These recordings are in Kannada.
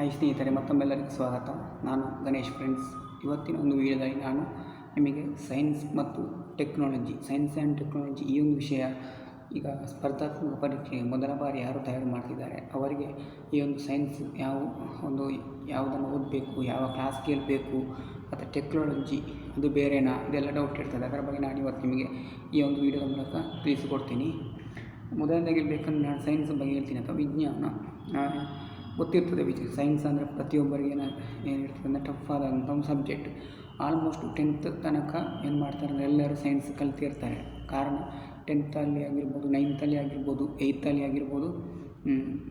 ಹಾಯ್ ಸ್ನೇಹಿತರೆ, ಮತ್ತೊಮ್ಮೆಲ್ಲರಿಗೂ ಸ್ವಾಗತ. ನಾನು ಗಣೇಶ್ ಫ್ರೆಂಡ್ಸ್. ಇವತ್ತಿನ ಒಂದು ವಿಡಿಯೋದಲ್ಲಿ ನಾನು ನಿಮಗೆ ಸೈನ್ಸ್ ಮತ್ತು ಟೆಕ್ನಾಲಜಿ, ಸೈನ್ಸ್ ಆ್ಯಂಡ್ ಟೆಕ್ನಾಲಜಿ ಈ ಒಂದು ವಿಷಯ, ಈಗ ಸ್ಪರ್ಧಾತ್ಮಕ ಪರೀಕ್ಷೆ ಮೊದಲ ಬಾರಿ ಯಾರು ತಯಾರು ಮಾಡ್ತಿದ್ದಾರೆ, ಅವರಿಗೆ ಈ ಒಂದು ಸೈನ್ಸ್ ಯಾವ ಒಂದು ಯಾವುದನ್ನು ಓದಬೇಕು, ಯಾವ ಕ್ಲಾಸ್ ಕೇಳಬೇಕು, ಮತ್ತು ಟೆಕ್ನಾಲಜಿ ಅದು ಬೇರೆನಾ, ಇದೆಲ್ಲ ಡೌಟ್ ಇರ್ತದೆ. ಅದರ ಬಗ್ಗೆ ನಾನು ಇವತ್ತು ನಿಮಗೆ ಈ ಒಂದು ವಿಡಿಯೋದ ಮೂಲಕ ತಿಳಿಸಿಕೊಡ್ತೀನಿ. ಮೊದಲನೇದಾಗಿ ಬೇಕಂದ್ರೆ ನಾನು ಸೈನ್ಸ್ ಬಗ್ಗೆ ಹೇಳ್ತೀನಿ ಅಥವಾ ವಿಜ್ಞಾನ. ಗೊತ್ತಿರ್ತದೆ ವಿಚ್ ಸೈನ್ಸ್ ಅಂದರೆ ಪ್ರತಿಯೊಬ್ಬರಿಗೆ ಏನು, ಏನಿರ್ತದೆ ಅಂದರೆ ಟಫ್ ಆದಂಥ ಒಂದು ಸಬ್ಜೆಕ್ಟ್ ಆಲ್ಮೋಸ್ಟ್ ಟೆಂತ್ ತನಕ ಏನು ಮಾಡ್ತಾರೆ ಅಂದರೆ ಎಲ್ಲರೂ ಸೈನ್ಸ್ ಕಲ್ತಿರ್ತಾರೆ. ಕಾರಣ ಟೆಂತಲ್ಲಿ ಆಗಿರ್ಬೋದು ನೈನ್ತಲ್ಲಿ ಆಗಿರ್ಬೋದು ಏಯ್ತಲ್ಲಿ ಆಗಿರ್ಬೋದು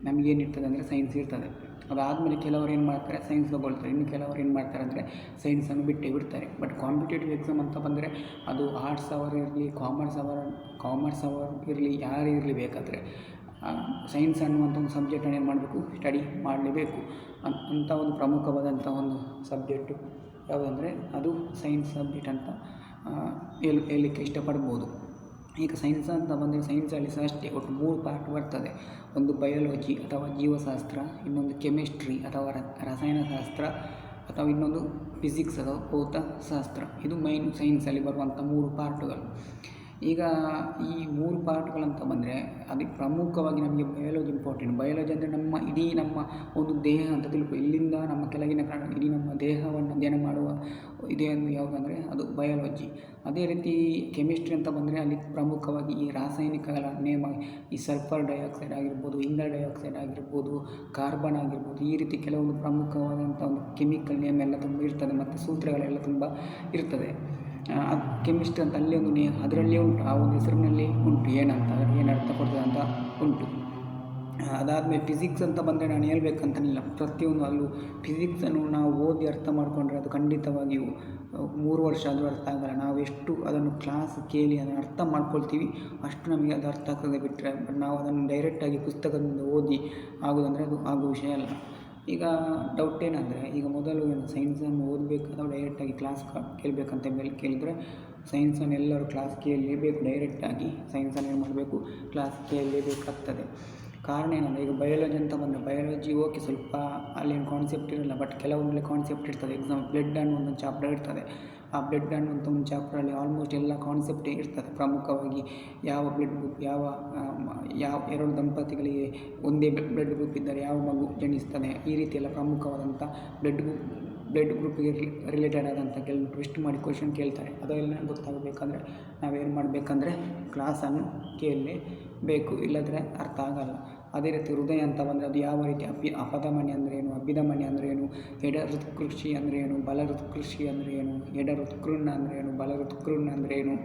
ನಮಗೇನಿರ್ತದೆ ಅಂದರೆ ಸೈನ್ಸ್ ಇರ್ತದೆ. ಅದಾದಮೇಲೆ ಕೆಲವರು ಏನು ಮಾಡ್ತಾರೆ ಸೈನ್ಸ್ ತಗೊಳ್ತಾರೆ. ಇನ್ನು ಕೆಲವರು ಏನು ಮಾಡ್ತಾರೆ ಅಂದರೆ ಸೈನ್ಸನ್ನು ಬಿಟ್ಟೇ ಬಿಡ್ತಾರೆ. ಬಟ್ ಕಾಂಪಿಟೇಟಿವ್ ಎಕ್ಸಾಮ್ ಅಂತ ಬಂದರೆ ಅದು ಆರ್ಟ್ಸ್ ಅವರ್ ಇರಲಿ ಕಾಮರ್ಸ್ ಅವರ್ ಕಾಮರ್ಸ್ ಅವರ್ ಇರಲಿ, ಯಾರು ಇರಲಿ ಬೇಕಾದರೆ. ಸೈನ್ಸ್ ಅನ್ನುವಂಥ ಒಂದು ಸಬ್ಜೆಕ್ಟನ್ನು ಏನು ಮಾಡಬೇಕು? ಸ್ಟಡಿ ಮಾಡಲೇಬೇಕು. ಅಂತ ಒಂದು ಪ್ರಮುಖವಾದಂಥ ಒಂದು ಸಬ್ಜೆಕ್ಟು ಯಾವುದಂದರೆ ಅದು ಸೈನ್ಸ್ ಸಬ್ಜೆಕ್ಟ್ ಅಂತ ಹೇಳಿ, ಹೇಳಲಿಕ್ಕೆ ಇಷ್ಟಪಡ್ಬೋದು. ಈಗ ಸೈನ್ಸ್ ಅಂತ ಬಂದರೆ ಸೈನ್ಸಲ್ಲಿ ಸಹ ಅಷ್ಟೇ ಒಟ್ಟು ಮೂರು ಪಾರ್ಟ್ ಬರ್ತದೆ. ಒಂದು ಬಯಾಲಜಿ ಅಥವಾ ಜೀವಶಾಸ್ತ್ರ, ಇನ್ನೊಂದು ಕೆಮಿಸ್ಟ್ರಿ ಅಥವಾ ರಸಾಯನಶಾಸ್ತ್ರ ಅಥವಾ ಇನ್ನೊಂದು ಫಿಸಿಕ್ಸ್ ಅಥವಾ ಭೌತಶಾಸ್ತ್ರ. ಇದು ಮೈನ್ ಸೈನ್ಸಲ್ಲಿ ಬರುವಂಥ ಮೂರು ಪಾರ್ಟುಗಳು ಈಗ ಈ ಮೂರು ಪಾರ್ಟ್ಗಳಂತ ಬಂದರೆ ಅದಕ್ಕೆ ಪ್ರಮುಖವಾಗಿ ನಮಗೆ ಬಯಾಲಜಿ ಇಂಪಾರ್ಟೆಂಟ್ ಬಯಾಲಜಿ ಅಂದರೆ ನಮ್ಮ ಇಡೀ ನಮ್ಮ ಒಂದು ದೇಹ ಅಂತ ತಿಳ್ಕೊ ಇಲ್ಲಿಂದ ನಮ್ಮ ಕೆಳಗಿನ ಕಾರಣ ಇಡೀ ನಮ್ಮ ದೇಹವನ್ನು ಅಧ್ಯಯನ ಮಾಡುವ ಇದೆ ಒಂದು ಯಾವುದಂದರೆ ಅದು ಬಯಾಲಜಿ ಅದೇ ರೀತಿ ಕೆಮಿಸ್ಟ್ರಿ ಅಂತ ಬಂದರೆ ಅಲ್ಲಿ ಪ್ರಮುಖವಾಗಿ ಈ ರಾಸಾಯನಿಕಗಳ ನೇಮ ಈ ಸಲ್ಫರ್ ಡೈಆಕ್ಸೈಡ್ ಆಗಿರ್ಬೋದು ಇಂಗಲ್ ಡೈಆಕ್ಸೈಡ್ ಆಗಿರ್ಬೋದು ಕಾರ್ಬನ್ ಆಗಿರ್ಬೋದು, ಈ ರೀತಿ ಕೆಲವೊಂದು ಪ್ರಮುಖವಾದಂಥ ಒಂದು ಕೆಮಿಕಲ್ ನೇಮ್ ಎಲ್ಲ ತುಂಬ ಇರ್ತದೆ, ಮತ್ತು ಸೂತ್ರಗಳೆಲ್ಲ ತುಂಬ ಇರ್ತದೆ. ಕೆಮಿಸ್ಟ್ರಿ ಅಂತ ಅಲ್ಲಿ ಒಂದು ನೇ, ಅದರಲ್ಲೇ ಉಂಟು. ಆ ಒಂದು ಹೆಸರಿನಲ್ಲಿ ಉಂಟು. ಏನಂತ, ಏನು ಅರ್ಥ ಕೊಡ್ತದೆ ಅಂತ ಉಂಟು. ಅದಾದಮೇಲೆ ಫಿಸಿಕ್ಸ್ ಅಂತ ಬಂದರೆ ನಾನು ಹೇಳಬೇಕಂತನಿಲ್ಲ. ಪ್ರತಿಯೊಂದು ಅಲ್ಲೂ ಫಿಸಿಕ್ಸನ್ನು ನಾವು ಓದಿ ಅರ್ಥ ಮಾಡಿಕೊಂಡ್ರೆ ಅದು ಖಂಡಿತವಾಗಿಯೂ ಮೂರು ವರ್ಷ ಆದರೂ ಅರ್ಥ ಆಗಲ್ಲ. ನಾವು ಎಷ್ಟು ಅದನ್ನು ಕ್ಲಾಸ್ ಕೇಳಿ ಅದನ್ನು ಅರ್ಥ ಮಾಡ್ಕೊಳ್ತೀವಿ, ಅಷ್ಟು ನಮಗೆ ಅದು ಅರ್ಥ ಆಗ್ತದೆ ಬಿಟ್ಟರೆ ಬಟ್ ನಾವು ಅದನ್ನು ಡೈರೆಕ್ಟಾಗಿ ಪುಸ್ತಕದಿಂದ ಓದಿ ಆಗೋದಂದರೆ ಅದು ಆಗೋ ವಿಷಯ ಅಲ್ಲ. ಈಗ ಡೌಟ್ ಏನಂದರೆ, ಈಗ ಮೊದಲು ಏನು ಸೈನ್ಸನ್ನು ಓದಬೇಕಾದ್ರೆ ಡೈರೆಕ್ಟಾಗಿ ಕ್ಲಾಸ್ ಕೇಳಬೇಕಂತ ಮೇಲೆ ಕೇಳಿದರೆ ಸೈನ್ಸನ್ನು ಎಲ್ಲರೂ ಕ್ಲಾಸ್ ಕೇಳಲೇಬೇಕು ಡೈರೆಕ್ಟಾಗಿ ಸೈನ್ಸನ್ನು ಏನು ಮಾಡಬೇಕು? ಕ್ಲಾಸ್ ಕೇಳಲೇಬೇಕಾಗ್ತದೆ. ಕಾರಣ ಏನಂದರೆ, ಈಗ ಬಯಾಲಜಿ ಅಂತ ಬಂದರೆ ಬಯಾಲಜಿ ಓಕೆ ಸ್ವಲ್ಪ ಅಲ್ಲೇನು ಕಾನ್ಸೆಪ್ಟ್ ಇರಲ್ಲ ಬಟ್ ಕೆಲವೊಂದರಲ್ಲಿ ಕಾನ್ಸೆಪ್ಟ್ ಇರ್ತದೆ. ಎಕ್ಸಾಮ್ ಬ್ಲಡ್ ಅನ್ನೋ ಒಂದು ಚಾಪ್ಟರ್ ಇರ್ತದೆ. ಆ ಬ್ಲಡ್ ಅನ್ನುವಂಥ ಒಂದು ಚಾಪ್ಟ್ರಲ್ಲಿ ಆಲ್ಮೋಸ್ಟ್ ಎಲ್ಲ ಕಾನ್ಸೆಪ್ಟೇ ಇರ್ತದೆ. ಪ್ರಮುಖವಾಗಿ ಯಾವ ಬ್ಲಡ್ ಗ್ರೂಪ್ ಯಾವ ಯಾವ ಎರಡು ದಂಪತಿಗಳಿಗೆ ಒಂದೇ ಬ್ಲಡ್ ಗ್ರೂಪ್ ಇದ್ದರೆ ಯಾವ ಮಗು ಜನಿಸ್ತದೆ, ಈ ರೀತಿ ಎಲ್ಲ ಪ್ರಮುಖವಾದಂಥ ಬ್ಲಡ್ ಗ್ರೂಪ್ ಬ್ಲಡ್ ಗ್ರೂಪ್ಗೆ ರಿಲೇಟೆಡ್ ಆದಂಥ ಕೆಲವು ಟ್ವಿಸ್ಟ್ ಮಾಡಿ ಕ್ವಶನ್ ಕೇಳ್ತಾರೆ. ಅದೆಲ್ಲ ಗೊತ್ತಾಗಬೇಕಂದ್ರೆ ನಾವೇನು ಮಾಡಬೇಕಂದ್ರೆ ಕ್ಲಾಸನ್ನು ಕೇಳಲೇಬೇಕು. ಇಲ್ಲದ್ರೆ ಅರ್ಥ ಆಗಲ್ಲ. ಅದೇ ರೀತಿ ಹೃದಯ ಅಂತ ಬಂದರೆ ಅದು ಯಾವ ರೀತಿ ಅಪಿ ಅಪಧಮನಿ ಅಂದರೆ ಏನು, ಅಭಿಧಮನಿ ಏನು ಎಡ ಹೃತ್ಕೃಷಿ ಅಂದರೆ ಬಲ ಹೃತ್ಕೃಷಿ ಅಂದರೆ ಏನು ಎಡ ಋತ್ಕೃಣ್ಣ ಅಂದರೆ ಏನು ಬಲ ಋತ್ಕೃಣ್ಣ ಅಂದರೆ ಏನು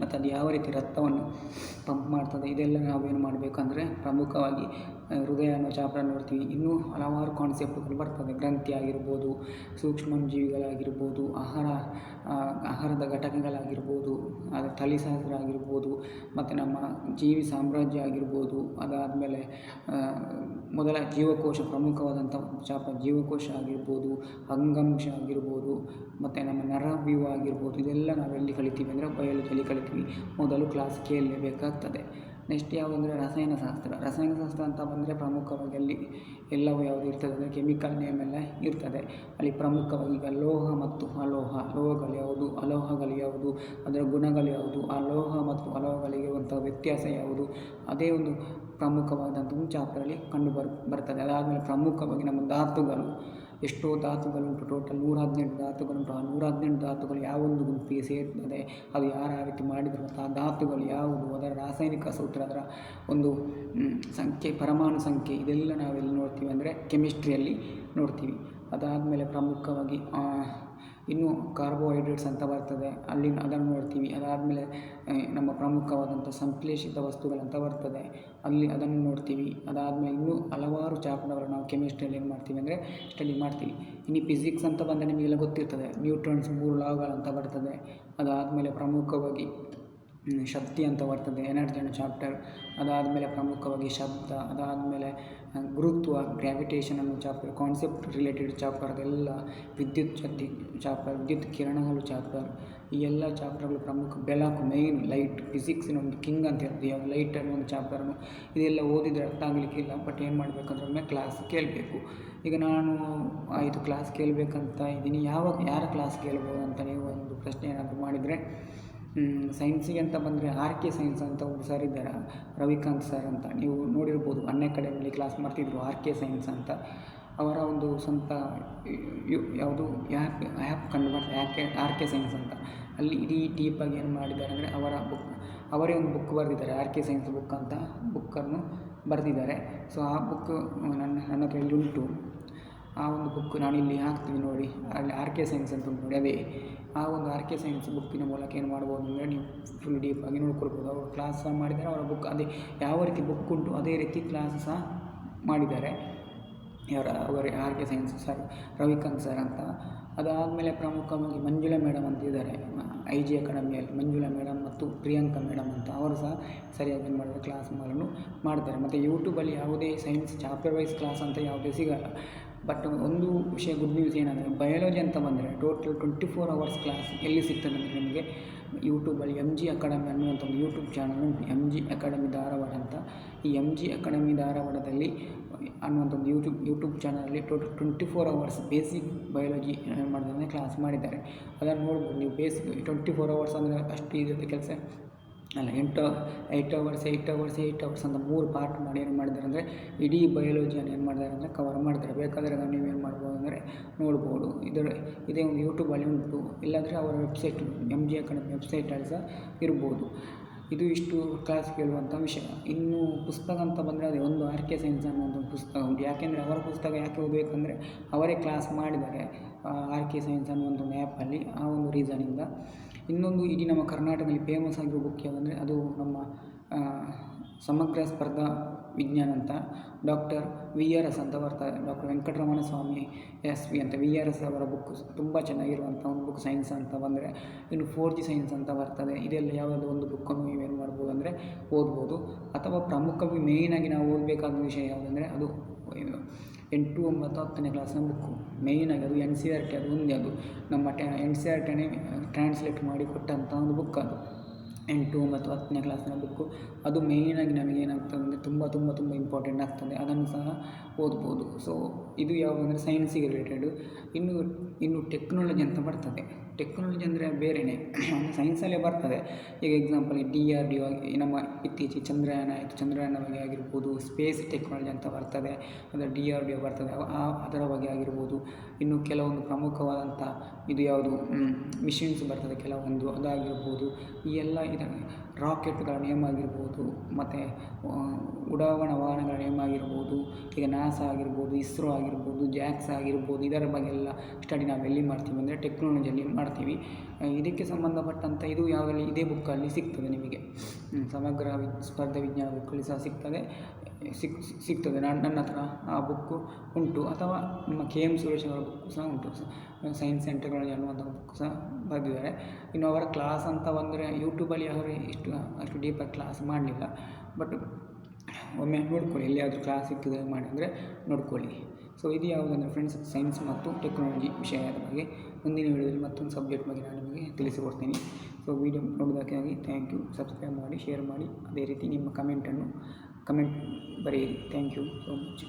ಮತ್ತು ಅದು ಯಾವ ರೀತಿ ರಕ್ತವನ್ನು ಪಂಪ್ ಮಾಡ್ತದೆ, ಇದೆಲ್ಲ ನಾವೇನು ಮಾಡಬೇಕಂದ್ರೆ ಪ್ರಮುಖವಾಗಿ ಹೃದಯ ಅನ್ನೋ ಚಾಪ್ಟರ್ ನೋಡ್ತೀವಿ. ಇನ್ನೂ ಹಲವಾರು ಕಾನ್ಸೆಪ್ಟ್ಗಳು ಬರ್ತದೆ. ಗ್ರಂಥಿ ಆಗಿರ್ಬೋದು, ಸೂಕ್ಷ್ಮಜೀವಿಗಳಾಗಿರ್ಬೋದು, ಆಹಾರ ಆಹಾರದ ಘಟಕಗಳಾಗಿರ್ಬೋದು ಅದರ ತಳಿಶಾಸ್ತ್ರ ಆಗಿರ್ಬೋದು, ಮತ್ತು ನಮ್ಮ ಜೀವಿ ಸಾಮ್ರಾಜ್ಯ ಆಗಿರ್ಬೋದು, ಅದಾದಮೇಲೆ ಮೊದಲ ಜೀವಕೋಶ ಪ್ರಮುಖವಾದಂಥ ಚಾಪ್ಟರ್ ಜೀವಕೋಶ ಆಗಿರ್ಬೋದು, ಅಂಗಾಂಶ ಆಗಿರ್ಬೋದು, ಮತ್ತು ನಮ್ಮ ನರವ್ಯೂಹ ಆಗಿರ್ಬೋದು, ಇದೆಲ್ಲ ನಾವೆಲ್ಲಿ ಕಲಿತೀವಿ ಅಂದರೆ ಬಯಲು ಕಲಿತೀವಿ. ಮೊದಲು ಕ್ಲಾಸ್ ಕೇಳಲೇಬೇಕಾಗ್ತದೆ ನೆಕ್ಸ್ಟ್ ಯಾವುದಂದರೆ ರಸಾಯನಶಾಸ್ತ್ರ ರಸಾಯನಶಾಸ್ತ್ರ ಅಂತ ಬಂದರೆ ಪ್ರಮುಖವಾಗಿ ಅಲ್ಲಿ ಎಲ್ಲವೂ ಯಾವುದು ಇರ್ತದೆ ಅಂದರೆ ಕೆಮಿಕಲ್ ನೇಮ್ ಎಲ್ಲ ಇರ್ತದೆ. ಅಲ್ಲಿ ಪ್ರಮುಖವಾಗಿ ಈಗ ಲೋಹ ಮತ್ತು ಅಲೋಹ. ಲೋಹಗಳು ಯಾವುದು? ಅಲೋಹಗಳು ಯಾವುದು? ಅದರ ಗುಣಗಳು ಯಾವುದು? ಆ ಲೋಹ ಮತ್ತು ಅಲೋಹಗಳಿಗೆ ಇರುವಂಥ ವ್ಯತ್ಯಾಸ ಯಾವುದು? ಅದೇ ಒಂದು ಪ್ರಮುಖವಾದಂಥ ಚಾಪ್ಟರಲ್ಲಿ ಕಂಡು ಬರ್, ಬರ್ತದೆ. ಅದಾದಮೇಲೆ ಪ್ರಮುಖವಾಗಿ ನಮ್ಮ ಧಾತುಗಳು. ಎಷ್ಟೋ ಧಾತುಗಳುಂಟು, ಟೋಟಲ್ ನೂರ ಹದಿನೆಂಟು ಧಾತುಗಳುಂಟು. ಆ ನೂರ ಹದಿನೆಂಟು ಧಾತುಗಳು ಯಾವೊಂದು ಗುಂಪಿಗೆ ಸೇರ್ತದೆ, ಅದು ಯಾರು ರೀತಿ ಮಾಡಿದ್ರು ಮತ್ತು ಆ ಧಾತುಗಳು ಯಾವುದು? ಅದರ ರಾಸಾಯನಿಕ ಸೂತ್ರ, ಅದರ ಒಂದು ಸಂಖ್ಯೆ, ಪರಮಾಣು ಸಂಖ್ಯೆ, ಇದೆಲ್ಲ ನಾವೆಲ್ಲಿ ನೋಡ್ತೀವಿ. ಅಂದರೆ ಕೆಮಿಸ್ಟ್ರಿಯಲ್ಲಿ ನೋಡ್ತೀವಿ. ಅದಾದಮೇಲೆ ಪ್ರಮುಖವಾಗಿ ಇನ್ನು ಕಾರ್ಬೋಹೈಡ್ರೇಟ್ಸ್ ಅಂತ ಬರ್ತದೆ. ಅಲ್ಲಿ ಅದನ್ನು ನೋಡ್ತೀವಿ. ಅದಾದಮೇಲೆ ನಮ್ಮ ಪ್ರಮುಖವಾದಂಥ ಸಂಶ್ಲೇಷಿತ ವಸ್ತುಗಳಂತ ಬರ್ತದೆ. ಅಲ್ಲಿ ಅದನ್ನು ನೋಡ್ತೀವಿ. ಅದಾದಮೇಲೆ ಇನ್ನೂ ಹಲವಾರು ಚಾಪ್ಟರ್ಗಳು ನಾವು ಕೆಮಿಸ್ಟ್ರಿಯಲ್ಲಿ ಏನು ಮಾಡ್ತೀವಿ ಅಂದರೆ ಸ್ಟಡಿ ಮಾಡ್ತೀವಿ. ಇನ್ನು ಫಿಸಿಕ್ಸ್ ಅಂತ ಬಂದರೆ ನಿಮಗೆಲ್ಲ ಗೊತ್ತಿರ್ತದೆ. ನ್ಯೂಟ್ರನ್ಸ್ ಮೂರು ಲಾಗಳಂತ ಬರ್ತದೆ. ಅದಾದಮೇಲೆ ಪ್ರಮುಖವಾಗಿ ಶಕ್ತಿ ಅಂತ ಬರ್ತದೆ ಎನರ್ಜಿ ಅನ್ನೋ ಚಾಪ್ಟರ್ ಅದಾದಮೇಲೆ ಪ್ರಮುಖವಾಗಿ ಶಬ್ದ, ಅದಾದಮೇಲೆ ಗುರುತ್ವ ಗ್ರಾವಿಟೇಷನ್ ಅನ್ನೋ ಚಾಪ್ಟರ್ ಕಾನ್ಸೆಪ್ಟ್ ರಿಲೇಟೆಡ್ ಚಾಪ್ಟರ್ ಅದೆಲ್ಲ ವಿದ್ಯುತ್ ಶಕ್ತಿ ಚಾಪ್ಟರ್ ವಿದ್ಯುತ್ ಕಿರಣಗಳು ಚಾಪ್ಟರ್ ಈ ಎಲ್ಲ ಚಾಪ್ಟರ್ಗಳು ಪ್ರಮುಖ. ಬೆಳಕು ಮೈನ್ ಲೈಟ್ ಫಿಸಿಕ್ಸಿನ ಒಂದು ಕಿಂಗ್ ಅಂತ ಹೇಳ್ತೀವಿ. ಲೈಟ್ ಅನ್ನೋ ಒಂದು ಚಾಪ್ಟರ್ನು ಇದೆಲ್ಲ ಓದಿದರೆ ಅರ್ಥ ಆಗಲಿಕ್ಕಿಲ್ಲ ಬಟ್ ಏನು ಮಾಡಬೇಕಂದ್ರೆ ಕ್ಲಾಸ್ ಕೇಳಬೇಕು. ಈಗ ನಾನು ಆಯಿತು ಕ್ಲಾಸ್ ಕೇಳಬೇಕಂತ ಇದ್ದೀನಿ. ಯಾವಾಗ, ಯಾರ ಕ್ಲಾಸ್ ಕೇಳ್ಬೋದು ಅಂತ ನೀವು ಒಂದು ಪ್ರಶ್ನೆ ಏನಾದರೂ ಮಾಡಿದರೆ ಸೈನ್ಸಿಗೆ ಅಂತ ಬಂದರೆ ಆರ್ ಕೆ ಸೈನ್ಸ್ ಅಂತ ಒಂದು ಸರ್ ಇದ್ದಾರೆ? ರವಿಕಾಂತ್ ಸರ್ ಅಂತ. ನೀವು ನೋಡಿರ್ಬೋದು ಅನ್ ಅಕಾಡೆಮಿಲಿ ಕ್ಲಾಸ್ ಮಾಡ್ತಿದ್ರು ಆರ್ ಕೆ ಸೈನ್ಸ್ ಅಂತ. ಅವರ ಒಂದು ಸ್ವಂತ ಯಾವುದು ಆ್ಯಪ್ ಆ್ಯಪ್ ಕಂಡು ಬರ್ತಾರೆ ಯಾಕೆ ಆರ್ ಕೆ ಸೈನ್ಸ್ ಅಂತ. ಅಲ್ಲಿ ಇಡೀ ಟೀಪಾಗಿ ಏನು ಮಾಡಿದ್ದಾರೆ ಅಂದರೆ ಅವರ ಬುಕ್ ಅವರೇ ಒಂದು ಬುಕ್ ಬರೆದಿದ್ದಾರೆ ಆರ್ ಕೆ ಸೈನ್ಸ್ ಬುಕ್ ಅಂತ ಬುಕ್ಕನ್ನು ಬರೆದಿದ್ದಾರೆ. ಸೊ ಆ ಬುಕ್ ನನ್ನ ನನ್ನ ಕೈಯಲ್ಲಿ ಉಂಟು. ಆ ಒಂದು ಬುಕ್ ನಾನು ಇಲ್ಲಿ ಹಾಕ್ತೀನಿ ನೋಡಿ. ಅಲ್ಲಿ ಆರ್ ಕೆ ಸೈನ್ಸ್ ಅಂತ ನೋಡಿ. ಅದೇ, ಆ ಒಂದು ಆರ್ ಕೆ ಸೈನ್ಸ್ ಬುಕ್ಕಿನ ಮೂಲಕ ಏನು ಮಾಡ್ಬೋದು ಅಂದರೆ ನೀವು ಫುಲ್ ಡೀಪಾಗಿ ನೋಡ್ಕೊಳ್ಬೋದು. ಅವರು ಕ್ಲಾಸ್ ಸಹ ಮಾಡಿದ್ದಾರೆ, ಅವರ ಬುಕ್ ಅದೇ ಯಾವ ರೀತಿ ಬುಕ್ ಉಂಟು ಅದೇ ರೀತಿ ಕ್ಲಾಸ್ ಸಹ ಮಾಡಿದ್ದಾರೆ. ಯಾರ, ಅವರ R K science sir Ravikant sir ಅಂತ. ಅದಾದಮೇಲೆ ಪ್ರಮುಖವಾಗಿ ಮಂಜುಳಾ ಮೇಡಮ್ ಅಂತ ಇದ್ದಾರೆ. ಐ ಜಿ ಅಕಾಡೆಮಿಯಲ್ಲಿ ಮಂಜುಳಾ ಮೇಡಮ್ ಮತ್ತು ಪ್ರಿಯಾಂಕಾ ಮೇಡಮ್ ಅಂತ. ಅವರು ಸಹ ಸರಿಯಾಗಿ ಏನು ಮಾಡಿದ್ದಾರೆ ಕ್ಲಾಸ್ ಮಾಡಲು ಮಾಡ್ತಾರೆ. ಮತ್ತು ಯೂಟ್ಯೂಬಲ್ಲಿ ಯಾವುದೇ ಸೈನ್ಸ್ ಚಾಪ್ಟರ್ ವೈಸ್ ಕ್ಲಾಸ್ ಅಂತ ಯಾವುದೇ ಸಿಗಲ್ಲ. ಬಟ್ ಒಂದು ವಿಷಯ ಗುಡ್ ನ್ಯೂಸ್ ಏನಂದರೆ ಬಯಾಲಜಿ ಅಂತ ಬಂದರೆ total twenty four hours class ಎಲ್ಲಿ ಸಿಗ್ತದೆ ಅಂದರೆ ನಿಮಗೆ ಯೂಟ್ಯೂಬಲ್ಲಿ ಎಂ ಜಿ ಅಕಾಡೆಮಿ ಅನ್ನುವಂಥ ಒಂದು YouTube channel M G academy Dharwad ಅಂತ. ಈ ಎಂ ಜಿ ಅಕಾಡೆಮಿ ಧಾರವಾಡದಲ್ಲಿ ಅನ್ನುವಂಥ ಒಂದು ಯೂಟ್ಯೂಬ್ ಯೂಟ್ಯೂಬ್ ಚಾನಲಲ್ಲಿ total twenty four hours basic biology ಏನು ಮಾಡಿದ್ದಾರೆ ಕ್ಲಾಸ್ ಮಾಡಿದ್ದಾರೆ. ಅದನ್ನು ನೋಡ್ಬೋದು, ನೀವು ಬೇಸಿಕ್ ಟ್ವೆಂಟಿ ಫೋರ್ ಅವರ್ಸ್ ಅಂದರೆ ಅಷ್ಟು ಇರುತ್ತೆ ಕೆಲಸ ಅಲ್ಲ, ಎಂಟು eight hours eight hours eight hours ಅಂತ ಮೂರು ಪಾರ್ಟ್ ಮಾಡಿ ಏನು ಮಾಡಿದ್ದಾರೆ ಅಂದರೆ ಇಡೀ ಬಯಾಲಜಿಯನ್ನು ಏನು ಮಾಡಿದ್ದಾರೆ ಅಂದರೆ ಕವರ್ ಮಾಡ್ತಾರೆ. ಬೇಕಾದರೆ ಅದನ್ನು ನೀವೇನು ಮಾಡ್ಬೋದು ಅಂದರೆ ನೋಡ್ಬೋದು. ಇದರ, ಇದೇ ಒಂದು ಯೂಟ್ಯೂಬಲ್ಲಿ ಉಂಟು. ಇಲ್ಲಾಂದರೆ ಅವರ ವೆಬ್ಸೈಟ್ ಎಂ ಜಿ ಅಕಾಡೆಮಿ ವೆಬ್ಸೈಟಲ್ಲಿ ಸಹ ಇರ್ಬೋದು. ಇದು ಇಷ್ಟು ಕ್ಲಾಸ್ ಕೇಳುವಂಥ ವಿಷಯ. ಇನ್ನು ಪುಸ್ತಕ ಅಂತ ಬಂದರೆ ಅದೇ ಒಂದು ಆರ್ ಕೆ ಸೈನ್ಸ್ ಅನ್ನೋ ಒಂದು ಪುಸ್ತಕ ಉಂಟು. ಯಾಕೆಂದರೆ ಅವರ ಪುಸ್ತಕ ಯಾಕೆ ಓದಬೇಕಂದ್ರೆ ಅವರೇ ಕ್ಲಾಸ್ ಮಾಡಿದ್ದಾರೆ. ಆರ್ ಕೆ ಸೈನ್ಸ್ ಅನ್ನೋ ಒಂದು ಮ್ಯಾಪಲ್ಲಿ ಆ ಒಂದು ರೀಸನಿಂದ ಇನ್ನೊಂದು ಇಡೀ ನಮ್ಮ ಕರ್ನಾಟಕದಲ್ಲಿ ಫೇಮಸ್ ಆಗಿರೋ ಬುಕ್ ಯಾವುದಂದರೆ ಅದು ನಮ್ಮ ಸಮಗ್ರ ಸ್ಪರ್ಧಾ ವಿಜ್ಞಾನ ಅಂತ. ಡಾಕ್ಟರ್ ವಿ ಆರ್ ಎಸ್ ಅಂತ ಬರ್ತಾರೆ doctor Venkataramana Swamy S V ಅಂತ ವಿ ಆರ್ ಎಸ್ ಅವರ ಬುಕ್ ತುಂಬ ಚೆನ್ನಾಗಿರುವಂಥ ಒಂದು ಬುಕ್ ಸೈನ್ಸ್ ಅಂತ ಬಂದರೆ, ಇನ್ನು ಫೋರ್ ಜಿ ಸೈನ್ಸ್ ಅಂತ ಬರ್ತದೆ. ಇದೆಲ್ಲ ಯಾವುದಾದ್ರು ಒಂದು ಬುಕ್ಕನ್ನು ನೀವೇನು ಮಾಡ್ಬೋದು ಅಂದರೆ ಓದ್ಬೋದು. ಅಥವಾ ಪ್ರಮುಖವಾಗಿ ಮೇಯ್ನಾಗಿ ನಾವು ಓದಬೇಕಾದ ವಿಷಯ ಯಾವುದಂದರೆ ಅದು ಎಂಟು, ಒಂಬತ್ತು, ಹತ್ತನೇ ಕ್ಲಾಸ್ನ ಬುಕ್ಕು ಮೇಯ್ನಾಗಿ ಅದು ಎನ್ ಸಿ ಆರ್ ಟಿ ಅದು ಒಂದೇ ಅದು. ನಮ್ಮ ಟ್ಯಾ ಎನ್ ಸಿ ಆರ್ ಟಿನೇ ಟ್ರಾನ್ಸ್ಲೇಟ್ ಮಾಡಿ ಕೊಟ್ಟಂಥ ಒಂದು ಬುಕ್ ಅದು. ಎಂಟು, ಒಂಬತ್ತು, ಹತ್ತನೇ ಕ್ಲಾಸಿನ ಬುಕ್ಕು ಅದು ಮೇಯ್ನಾಗಿ ನಮಗೆ ಏನಾಗ್ತದೆ ಅಂದರೆ ತುಂಬ ತುಂಬ ತುಂಬ ಇಂಪಾರ್ಟೆಂಟ್ ಆಗ್ತದೆ. ಅದನ್ನು ಸಹ ಓದ್ಬೋದು. ಸೊ ಇದು ಯಾವುದಂದರೆ ಸೈನ್ಸಿಗೆ ರಿಲೇಟೆಡು ಇನ್ನು ಇನ್ನು ಟೆಕ್ನಾಲಜಿ ಅಂತ ಬರ್ತದೆ. ಟೆಕ್ನಾಲಜಿ ಅಂದರೆ ಬೇರೆಯೇ ಸೈನ್ಸಲ್ಲೇ ಬರ್ತದೆ. ಈಗ example D R D O ನಮ್ಮ ಇತ್ತೀಚೆಗೆ ಚಂದ್ರಯಾನ ಆಯಿತು. ಚಂದ್ರಯಾನ ಬಗ್ಗೆ ಆಗಿರ್ಬೋದು ಸ್ಪೇಸ್ ಟೆಕ್ನಾಲಜಿ ಅಂತ ಬರ್ತದೆ. ಅಂದರೆ ಡಿ ಆರ್ ಡಿ ಒ ಬರ್ತದೆ. ಆ ಅದರ ಬಗ್ಗೆ ಆಗಿರ್ಬೋದು. ಇನ್ನು ಕೆಲವೊಂದು ಪ್ರಮುಖವಾದಂಥ ಇದು ಯಾವುದು? ಮಿಷಿನ್ಸ್ ಬರ್ತದೆ ಕೆಲವೊಂದು. ಅದಾಗಿರ್ಬೋದು. ಈ ಎಲ್ಲ ಇದರ ರಾಕೆಟ್ಗಳ ನೇಮ್ ಆಗಿರ್ಬೋದು, ಮತ್ತು ಉಡಾವಣಾ ವಾಹನಗಳ ನೇಮ್ ಆಗಿರ್ಬೋದು, ಈಗ ನಾಸಾ ಆಗಿರ್ಬೋದು, ಇಸ್ರೋ ಆಗಿರ್ಬೋದು ಜ್ಯಾಕ್ಸ್ ಆಗಿರ್ಬೋದು, ಇದರ ಬಗ್ಗೆ ಎಲ್ಲ ಸ್ಟಡಿ ನಾವು ಎಲ್ಲಿ ಮಾಡ್ತೀವಿ ಅಂದರೆ ಟೆಕ್ನಾಲಜಿಯಲ್ಲಿ ಮಾಡ್ತೀವಿ. ಇದಕ್ಕೆ ಸಂಬಂಧಪಟ್ಟಂಥ ಇದು ಯಾವುದಲ್ಲಿ ಇದೇ ಬುಕ್ಕಲ್ಲಿ ಸಿಗ್ತದೆ ನಿಮಗೆ. ಸಮಗ್ರ ವಿ ಸ್ಪರ್ಧೆ ವಿಜ್ಞಾನ ಬುಕ್ಕಲ್ಲಿ ಸಹ ಸಿಗ್ತದೆ. ಸಿಕ್ ಸಿಗ್ತದೆ. ನಾನು, ನನ್ನ ಹತ್ರ ಆ ಬುಕ್ಕು ಉಂಟು. ಅಥವಾ ನಮ್ಮ ಕೆ ಎಂ ಸುರೇಶ್ ಅವರ ಬುಕ್ಕು ಸಹ ಉಂಟು. ಸೈನ್ಸ್ ಆ್ಯಂಡ್ ಟೆಕ್ನಾಲಜಿ ಅನ್ನುವಂಥ ಬುಕ್ ಸಹ ಬರೆದಿದ್ದಾರೆ. ಇನ್ನು ಅವರ ಕ್ಲಾಸ್ ಅಂತ ಬಂದರೆ ಯೂಟ್ಯೂಬಲ್ಲಿ ಅವರು ಇಷ್ಟು, ಅಷ್ಟು ಡೀಪಾಗಿ ಕ್ಲಾಸ್ ಮಾಡಲಿಲ್ಲ. ಬಟ್ ಒಮ್ಮೆ ನೋಡ್ಕೊಳ್ಳಿ. ಎಲ್ಲಿಯಾದರೂ ಕ್ಲಾಸ್ ಸಿಕ್ಕಿದ್ರೆ ಮಾಡಿ ಅಂದರೆ ನೋಡ್ಕೊಳ್ಳಿ. ಸೊ ಇದು ಯಾವುದಂದರೆ ಫ್ರೆಂಡ್ಸ್ ಸೈನ್ಸ್ ಮತ್ತು ಟೆಕ್ನಾಲಜಿ ವಿಷಯದ ಬಗ್ಗೆ ಮುಂದಿನ ವಿಡಿಯೋದಲ್ಲಿ ಮತ್ತೊಂದು ಸಬ್ಜೆಕ್ಟ್ ಬಗ್ಗೆ ನಾನು ನಿಮಗೆ ತಿಳಿಸಿಕೊಡ್ತೀನಿ. ಸೊ ವಿಡಿಯೋ ನೋಡೋದಕ್ಕಾಗಿ ಥ್ಯಾಂಕ್ ಯು ಸಬ್ಸ್ಕ್ರೈಬ್ ಮಾಡಿ ಶೇರ್ ಮಾಡಿ. ಅದೇ ರೀತಿ ನಿಮ್ಮ ಕಮೆಂಟನ್ನು ಕಮೆಂಟ್ ಬರೆಯಿರಿ ಥ್ಯಾಂಕ್ ಯು ಸೋ ಮಚ್